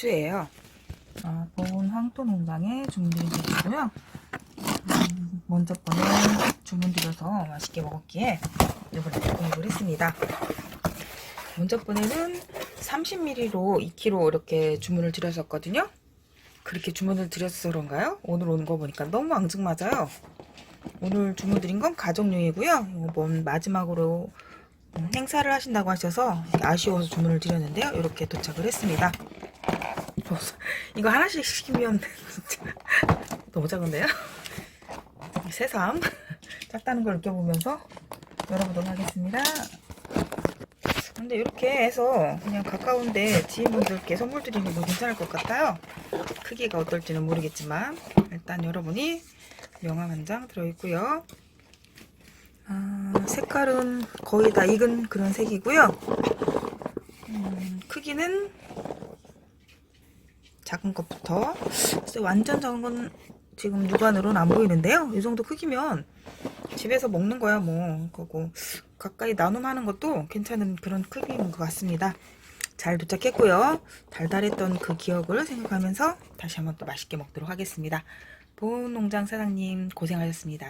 배추예요. 아, 본 황토 농장에 주문드린 배추고요. 음, 먼저 번에 주문드려서 맛있게 먹었기에 이번에 구입을 했습니다. 먼저 번에는 30ml로 2kg 이렇게 주문을 드렸었거든요. 그렇게 주문을 드려서 그런가요? 오늘 오는 거 보니까 너무 앙증맞아요. 오늘 주문드린 건 가족용이고요. 이번 마지막으로 음, 행사를 하신다고 하셔서 아쉬워서 주문을 드렸는데요. 이렇게 도착을 했습니다. 이거 하나씩 시키면 진짜 너무 작은데요? 새삼 작다는 걸 느껴보면서 열어보도록 하겠습니다. 근데 이렇게 해서 그냥 가까운데 지인분들께 선물 드리는 거 괜찮을 것 같아요. 크기가 어떨지는 모르겠지만 일단 여러분이 명함 한 장 들어있고요. 아, 색깔은 거의 다 익은 그런 색이고요. 음, 크기는 작은 것부터 완전 작은 건 지금 육안으로는 안 보이는데요. 이 정도 크기면 집에서 먹는 거야 뭐 그거 가까이 나눔하는 것도 괜찮은 그런 크기인 것 같습니다. 잘 도착했고요. 달달했던 그 기억을 생각하면서 다시 한번 또 맛있게 먹도록 하겠습니다. 보은 농장 사장님 고생하셨습니다.